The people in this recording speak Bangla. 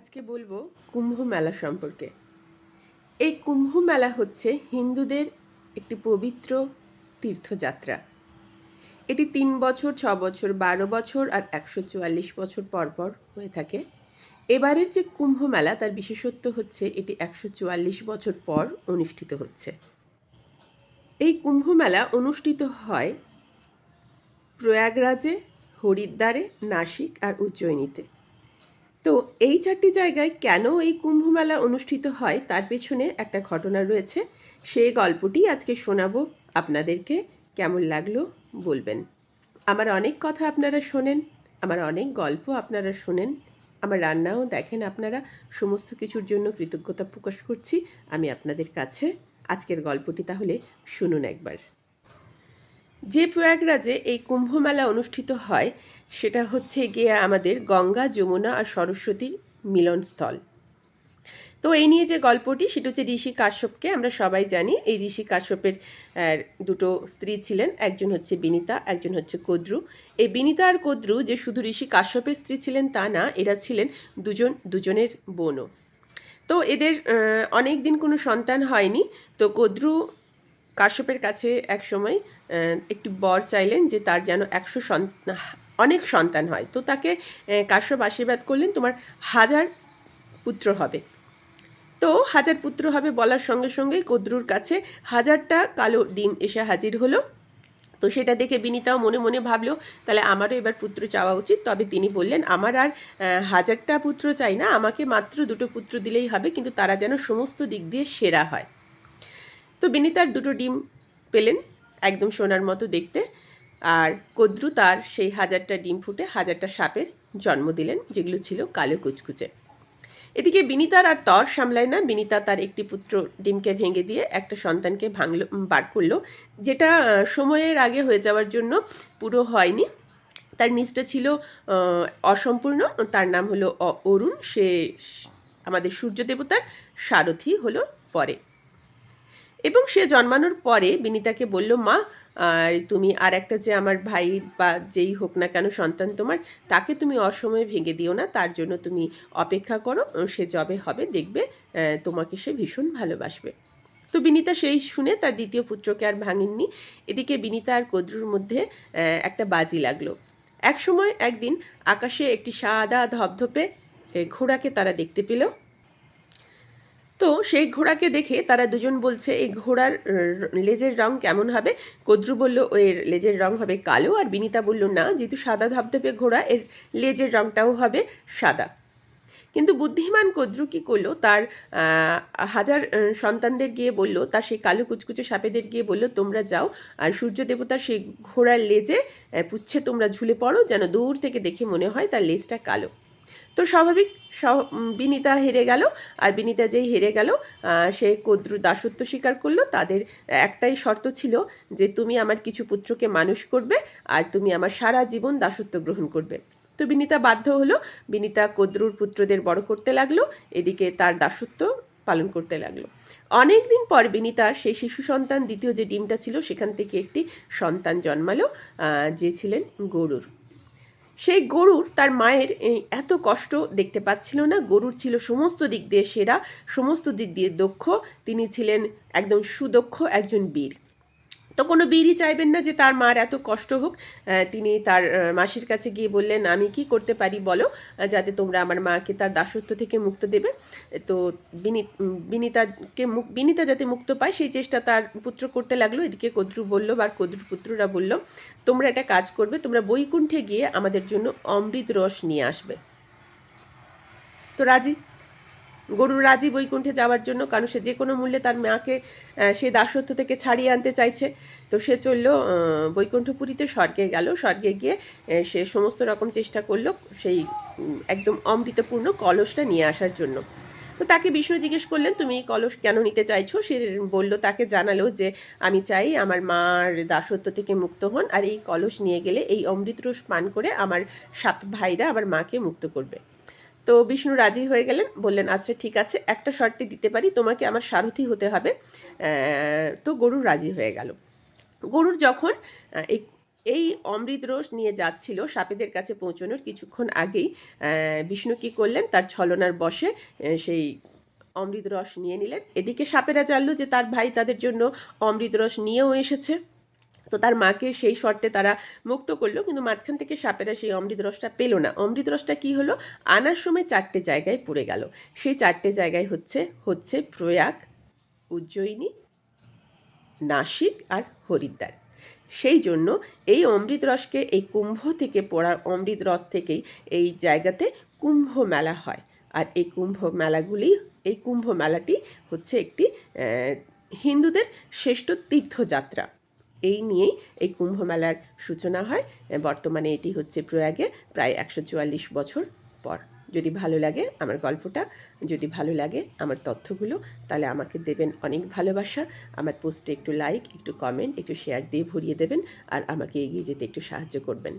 আজকে বলব কুম্ভ মেলা সম্পর্কে। এই কুম্ভ মেলা হচ্ছে হিন্দুদের একটি পবিত্র তীর্থযাত্রা। এটি তিন বছর, ছ বছর, বারো বছর আর একশো চুয়াল্লিশ বছর পর পর হয়ে থাকে। এবারের যে কুম্ভ মেলা তার বিশেষত্ব হচ্ছে এটি একশো চুয়াল্লিশ বছর পর অনুষ্ঠিত হচ্ছে। এই কুম্ভ মেলা অনুষ্ঠিত হয় প্রয়াগরাজে, হরিদ্বারে, নাসিক আর উজ্জয়িনীতে। তো এই চারটি জায়গায় কেন এই কুম্ভ মেলা অনুষ্ঠিত হয় তার পেছনে একটা ঘটনা রয়েছে। সেই গল্পটি আজকে শোনাবো। আপনাদেরকে কেমন লাগল বলবেন। আমার অনেক কথা আপনারা শোনেন, আমার অনেক গল্প আপনারা শোনেন, আমার রান্নাও দেখেন আপনারা, সমস্ত কিছুর জন্য কৃতজ্ঞতা প্রকাশ করছি। আমি আপনাদের কাছে আজকের গল্পটি তাহলে শুনুন একবার। যে প্রয়াগরাজে এই কুম্ভ মেলা অনুষ্ঠিত হয়, সেটা হচ্ছে গিয়ে আমাদের গঙ্গা, যমুনা আর সরস্বতীর মিলনস্থল। তো এই নিয়ে যে গল্পটি, সেটা হচ্ছে ঋষি কাশ্যপকে আমরা সবাই জানি। এই ঋষি কাশ্যপের দুটো স্ত্রী ছিলেন। একজন হচ্ছে বিনিতা, একজন হচ্ছে কদ্রু। এই বিনিতা আর কদ্রু যে শুধু ঋষি কাশ্যপের স্ত্রী ছিলেন তা না, এরা ছিলেন দুজন, দুজনের বোনও। তো এদের অনেক দিন কোনো সন্তান হয়নি। তো কদ্রু কাশ্যপের কাছে এক সময় একটি বর চাইলেন যে তার যেন একশো সন্তান অনেক সন্তান হয়। তো তাকে কাশ্যপ আশীর্বাদ করলেন, তোমার হাজার পুত্র হবে। তো হাজার পুত্র হবে বলার সঙ্গে সঙ্গেই কদ্রুর কাছে হাজারটা কালো ডিম এসে হাজির হলো। তো সেটা দেখে বিনিতাও মনে মনে ভাবলো, তাহলে আমারও এবার পুত্র চাওয়া উচিত। তবে তিনি বললেন, আমার আর হাজারটা পুত্র চাই না, আমাকে মাত্র দুটো পুত্র দিলেই হবে, কিন্তু তারা যেন সমস্ত দিক দিয়ে সেরা হয়। তো বিনিতার দুটো ডিম পেলেন। একদম সোনার মতো দেখতে। আর কদ্রু তার সেই হাজারটা ডিম ফুটে হাজারটা সাপের জন্ম দিলেন, যেগুলো ছিল কালো কুচকুচে। এদিকে বিনিতার আর তর সামলায় না। বিনিতা তার একটি পুত্র ডিমকে ভেঙে দিয়ে একটা সন্তানকে ভাঙলো বার করল। যেটা সময়ের আগে হয়ে যাওয়ার জন্য পুরো হয়নি। তার নিচটা ছিল অসম্পূর্ণ। তার নাম হলো অরুণ। সে আমাদের সূর্য দেবতার সারথি হলো পরে। এবং সে জন্মানোর পরে বিনিতাকে বলল, মা, আর তুমি আর একটা যে আমার ভাই বা যেই হোক না কেন সন্তান তোমার, তাকে তুমি অসময়ে ভেঙে দিও না। তার জন্য তুমি অপেক্ষা করো সে জবে হবে, দেখবে তোমাকে সে ভীষণ ভালোবাসবে। তো বিনিতা সেই শুনে তার দ্বিতীয় পুত্রকে আর ভাঙেননি। এদিকে বিনিতা আর কদ্রুর মধ্যে একটা বাজি লাগল। এক সময় একদিন আকাশে একটি সাদা ধপধপে ঘোড়াকে তারা দেখতে পেল। তো সেই ঘোড়াকে দেখে তারা দুজন বলছে, এই ঘোড়ার লেজের রং কেমন হবে? কদ্রু বলল, এর লেজের রং হবে কালো। আর বিনিতা বলল, না, যেহেতু সাদা ধপধপে ঘোড়া, এর লেজের রংটাও হবে সাদা। কিন্তু বুদ্ধিমান কদ্রু কি করল, তার হাজার সন্তানদের গিয়ে বলল, তার সেই কালো কুচকুচে সাপেদের গিয়ে বলল, তোমরা যাও আর সূর্য দেবতার সেই ঘোড়ার লেজে পুচ্ছে তোমরা ঝুলে পড়ো, যেন দূর থেকে দেখে মনে হয় তার লেজটা কালো। তো স্বাভাবিক বিনিতা হেরে গেল। আর বিনিতা যেই হেরে গেল সে কদ্রু দাসত্ব স্বীকার করল। তাদের একটাই শর্ত ছিল যে তুমি আমার কিছু পুত্রকে মানুষ করবে আর তুমি আমার সারা জীবন দাসত্ব গ্রহণ করবে। তো বিনিতা বাধ্য হলো। বিনিতা কদ্রুর পুত্রদের বড় করতে লাগল। এদিকে তার দাসত্ব পালন করতে লাগল। অনেক দিন পর বিনিতার সেই শিশু সন্তান দ্বিতীয় যে ডিমটা ছিল, সেখান থেকে একটি সন্তান জন্মালো যে ছিলেন গরুর। সেই গরুর তার মায়ের এত কষ্ট দেখতে পাচ্ছিল না। গরুর ছিল সমস্ত দিক দিয়ে সেরা, সমস্ত দিক দিয়ে দক্ষ। তিনি ছিলেন একদম সুদক্ষ একজন বীর। তো কোনো বীরই চাইবেন না যে তার মার এত কষ্ট হোক। তিনি তার মাসির কাছে গিয়ে বললেন, আমি কি করতে পারি বলো যাতে তোমরা আমার মাকে তার দাসত্ব থেকে মুক্ত দেবে। তো বিনিতাকে মুক বিনিতা যাতে মুক্ত পায়, সেই চেষ্টা তার পুত্র করতে লাগল। এদিকে কদ্রু বলল, বা কদ্রুর পুত্ররা বলল, তোমরা একটা কাজ করবে, তোমরা বৈকুণ্ঠে গিয়ে আমাদের জন্য অমৃত রস নিয়ে আসবে। তো রাজি? গরুর রাজি বৈকুণ্ঠে যাওয়ার জন্য, কারণ সে যে কোনো মূল্যে তার মাকে সে দাসত্ব থেকে ছাড়িয়ে আনতে চাইছে। তো সে চলল বৈকুণ্ঠপুরীতে স্বর্গে গেল। স্বর্গে গিয়ে সে সমস্ত রকম চেষ্টা করল সেই একদম অমৃতপূর্ণ কলসটা নিয়ে আসার জন্য। তো তাকে বিষ্ণু জিজ্ঞেস করলেন, তুমি কলস কেন নিতে চাইছো? সে বলল, তাকে জানালো যে আমি চাই আমার মার দাসত্ব থেকে মুক্ত হন, আর এই কলস নিয়ে গেলে এই অমৃত রস পান করে আমার সাপ ভাইরা আমার মাকে মুক্ত করবে। তো বিষ্ণু রাজি হয়ে গেলেন, বললেন আচ্ছা ঠিক আছে, একটা শর্তে দিতে পারি, তোমাকে আমার সারথি হতে হবে। তো গরুর রাজি হয়ে গেল। গরুর যখন এই এই অমৃত রস নিয়ে যাচ্ছিল সাপেদের কাছে পৌঁছানোর কিছুক্ষণ আগেই বিষ্ণু কী করলেন, তার ছলনার বসে সেই অমৃত রস নিয়ে নিলেন। এদিকে সাপেরা জানলো যে তার ভাই তাদের জন্য অমৃত রস নিয়েও এসেছে। তো তার মাকে সেই শর্তে তারা মুক্ত করল। কিন্তু মাঝখান থেকে সাপেরা সেই অমৃত রসটা পেল না। অমৃত রসটা কী হলো? আনার সময় চারটে জায়গায় পড়ে গেল। সেই চারটে জায়গায় হচ্ছে হচ্ছে প্রয়াগ, উজ্জয়িনী, নাসিক আর হরিদ্বার। সেই জন্য এই অমৃত রসকে এই কুম্ভ থেকে পড়ার অমৃত রস থেকেই এই জায়গাতে কুম্ভ মেলা হয়। আর এই কুম্ভ মেলাগুলি, এই কুম্ভ মেলাটি হচ্ছে একটি হিন্দুদের শ্রেষ্ঠ তীর্থযাত্রা। এই নিয়েই এই কুম্ভ মেলার সূচনা হয়। বর্তমানে এটি হচ্ছে প্রয়াগে, প্রায় একশো চুয়াল্লিশ বছর পর। যদি ভালো লাগে আমার গল্পটা, যদি ভালো লাগে আমার তথ্যগুলো, তাহলে আমাকে দেবেন অনেক ভালোবাসা। আমার পোস্টে একটু লাইক একটু কমেন্ট একটু শেয়ার দিয়ে ভরিয়ে দেবেন, আর আমাকে এগিয়ে যেতে একটু সাহায্য করবেন।